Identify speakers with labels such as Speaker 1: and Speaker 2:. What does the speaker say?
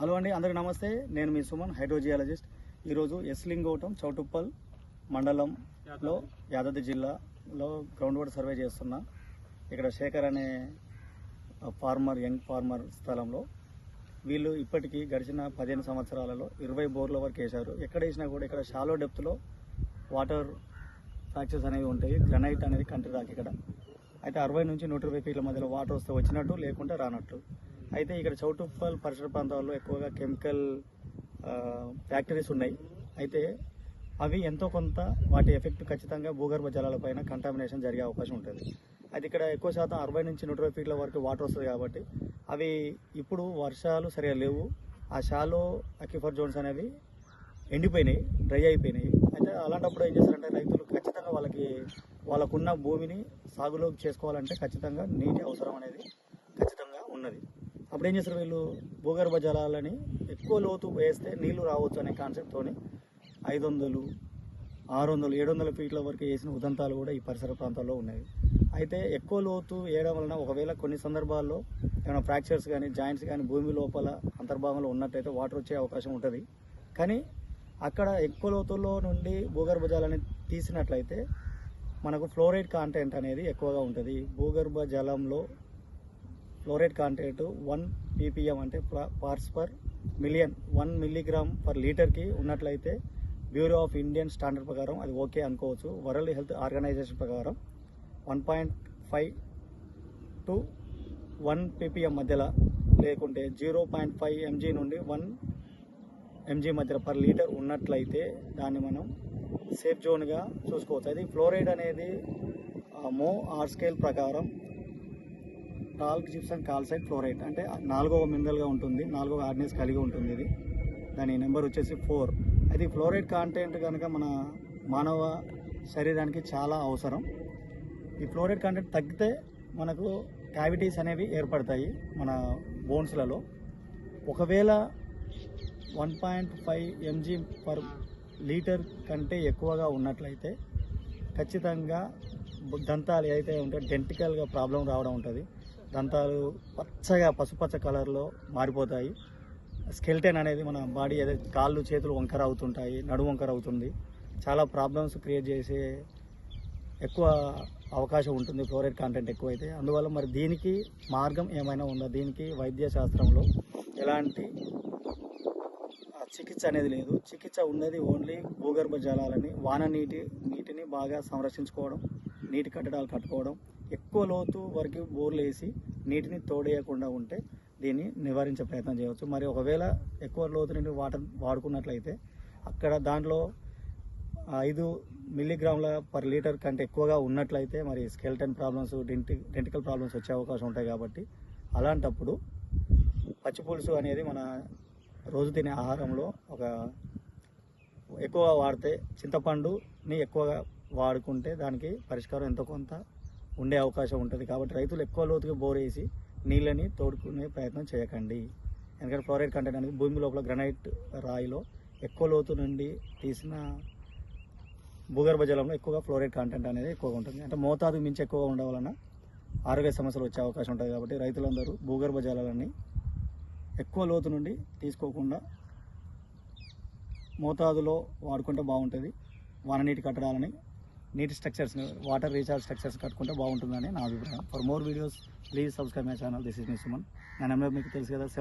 Speaker 1: Hello అండి అందరికీ నమస్తే. నేను మీ సుమన్ హైడ్రోజియాలజిస్ట్. ఈరోజు ఎస్లింగోటం చౌటుప్పల్ మండలంలో యాదాద్రి జిల్లాలో గ్రౌండ్ వాటర్ సర్వే చేస్తున్నా ఇక్కడ శేఖర్ అనే ఫార్మర్ యంగ్ ఫార్మర్ స్థలంలో. వీళ్ళు ఇప్పటికీ గడిచిన పదిహేను సంవత్సరాలలో ఇరవై బోర్ల వరకు వేశారు. ఎక్కడ వేసినా కూడా ఇక్కడ షాలో డెప్త్లో వాటర్ ఫ్రాక్చర్స్ అనేవి ఉంటాయి. గ్రనైట్ అనేది కంట్రీ దాకా ఇక్కడ. అయితే అరవై నుంచి నూట ఇరవై ఫీట్ల మధ్యలో వాటర్ వస్తే వచ్చినట్టు లేకుంటే రానట్టు. అయితే ఇక్కడ చౌటుప్పల్ పరిసర ప్రాంతాల్లో ఎక్కువగా కెమికల్ ఫ్యాక్టరీస్ ఉన్నాయి. అయితే అవి ఎంతో కొంత వాటి ఎఫెక్ట్ ఖచ్చితంగా భూగర్భ జలాలపైన కంటామినేషన్ జరిగే అవకాశం ఉంటుంది. అయితే ఇక్కడ ఎక్కువ శాతం అరవై నుంచి నూట ఫీట్ల వరకు వాటర్ వస్తుంది కాబట్టి అవి ఇప్పుడు వర్షాలు సరిగా లేవు. ఆ షాలో అక్యూఫర్ జోన్స్ అనేవి ఎండిపోయినాయి డ్రై అయిపోయినాయి. అయితే అలాంటప్పుడు ఏం చేస్తారంటే రైతులు ఖచ్చితంగా వాళ్ళకి వాళ్ళకున్న భూమిని సాగులోకి చేసుకోవాలంటే ఖచ్చితంగా నీటి అవసరం అనేది ఖచ్చితంగా ఉన్నది. అప్పుడు ఏం చేస్తారు వీళ్ళు భూగర్భ జలాలని ఎక్కువ లోతు వేస్తే నీళ్ళు రావచ్చు అనే కాన్సెప్ట్తోని ఐదు వందలు ఆరు వందలు ఏడు వందల ఫీట్ల వరకు వేసిన ఉదంతాలు కూడా ఈ పరిసర ప్రాంతాల్లో ఉన్నాయి. అయితే ఎక్కువ లోతు వేయడం వలన ఒకవేళ కొన్ని సందర్భాల్లో ఏమైనా ఫ్రాక్చర్స్ కానీ జాయింట్స్ కానీ భూమి లోపల అంతర్భాగంలో ఉన్నట్టయితే వాటర్ వచ్చే అవకాశం ఉంటుంది. కానీ అక్కడ ఎక్కువ లోతుల్లో నుండి భూగర్భ జలాన్ని తీసినట్లయితే మనకు ఫ్లోరైడ్ కాంటెంట్ అనేది ఎక్కువగా ఉంటుంది. భూగర్భ జలంలో ఫ్లోరైడ్ కాంటెంట్ వన్ పీపీఎం అంటే parts per million one milligram per లీటర్కి ఉన్నట్లయితే బ్యూరో ఆఫ్ ఇండియన్ స్టాండర్డ్ ప్రకారం అది ఓకే అనుకోవచ్చు. వరల్డ్ హెల్త్ ఆర్గనైజేషన్ ప్రకారం one point five to one ppm మధ్యలో లేకుంటే జీరో పాయింట్ ఫైవ్ ఎంజీ నుండి వన్ ఎంజీ మధ్య పర్ లీటర్ ఉన్నట్లయితే దాన్ని మనం సేఫ్ జోన్గా చూసుకోవచ్చు. అది ఫ్లోరైడ్ అనేది మో ఆర్ స్కేల్ ప్రకారం టాల్క్ జిప్సన్ కాల్సైడ్ ఫ్లోరైట్ అంటే నాలుగవ మినరల్గా ఉంటుంది నాలుగవ హార్డ్నెస్ కలిగి ఉంటుంది ఇది. దాని నెంబర్ వచ్చేసి ఫోర్ అది ఫ్లోరైడ్ కాంటెంట్ కనుక మన మానవ శరీరానికి చాలా అవసరం. ఈ ఫ్లోరైడ్ కాంటెంట్ తగ్గితే మనకు క్యావిటీస్ అనేవి ఏర్పడతాయి మన బోన్స్లలో ఒకవేళ one point five mg per litre కంటే ఎక్కువగా ఉన్నట్లయితే ఖచ్చితంగా దంతాలు అయితే ఉంటే డెంటికల్గా ప్రాబ్లం రావడం ఉంటుంది. దంతాలు పచ్చగా పసుపచ్చ కలర్లో మారిపోతాయి. స్కెల్టెన్ అనేది మన బాడీ అదే కాళ్ళు చేతులు వంకర అవుతుంటాయి నడుము వంకర అవుతుంది. చాలా ప్రాబ్లమ్స్ క్రియేట్ చేసే ఎక్కువ అవకాశం ఉంటుంది ఫ్లోరైడ్ కాంటెంట్ ఎక్కువైతే. అందువల్ల మరి దీనికి మార్గం ఏమైనా ఉందా? దీనికి వైద్య శాస్త్రంలో ఎలాంటి ఆ, చికిత్స అనేది లేదు. చికిత్స ఉన్నది ఓన్లీ భూగర్భ జలాలని వాన నీటి నీటిని బాగా సంరక్షించుకోవడం నీటి కట్టడాలు కట్టుకోవడం ఎక్కువ లోతు వరకు బోర్లు వేసి నీటిని తోడేయకుండా ఉంటే దీన్ని నివారించే ప్రయత్నం చేయవచ్చు. మరి ఒకవేళ ఎక్కువ లోతు నుండి వాటర్ వాడుకున్నట్లయితే అక్కడ దాంట్లో ఐదు మిల్లీగ్రాముల పర్ లీటర్ కంటే ఎక్కువగా ఉన్నట్లయితే మరి skeleton problems denti denticle problems వచ్చే అవకాశం ఉంటాయి కాబట్టి అలాంటప్పుడు పచ్చిపులుసు అనేది మన రోజు తినే ఆహారంలో ఒక ఎక్కువ వాడితే చింతపండుని ఎక్కువగా వాడుకుంటే దానికి పరిష్కారం ఎంతో కొంత ఉండే అవకాశం ఉంటుంది కాబట్టి రైతులు ఎక్కువ లోతుగా బోర్ వేసి నీళ్ళని తోడుకునే ప్రయత్నం చేయకండి. ఎందుకంటే ఫ్లోరైడ్ కంటెంట్ అనేది భూమి లోపల గ్రనైట్ రాయిలో ఎక్కువ లోతు నుండి తీసిన భూగర్భ జలంలో ఎక్కువగా ఫ్లోరైడ్ కంటెంట్ అనేది ఎక్కువగా ఉంటుంది. అంటే మోతాదు మించి ఎక్కువగా ఉండడం వలన ఆరోగ్య సమస్యలు వచ్చే అవకాశం ఉంటుంది కాబట్టి రైతులందరూ భూగర్భ జలాలని ఎక్కువ లోతు నుండి తీసుకోకుండా మోతాదులో వాడుకుంటే బాగుంటుంది. వాననీటి కట్టడాలని నీటి స్ట్రక్చర్స్ వాటర్ రీఛార్జ్ స్ట్రక్చర్స్ కట్టుకుంటే బాగుంటుందని నా అభిప్రాయం. For more videos please subscribe my channel this is me Suman నా నెంబర్ మీకు తెలుసు కదా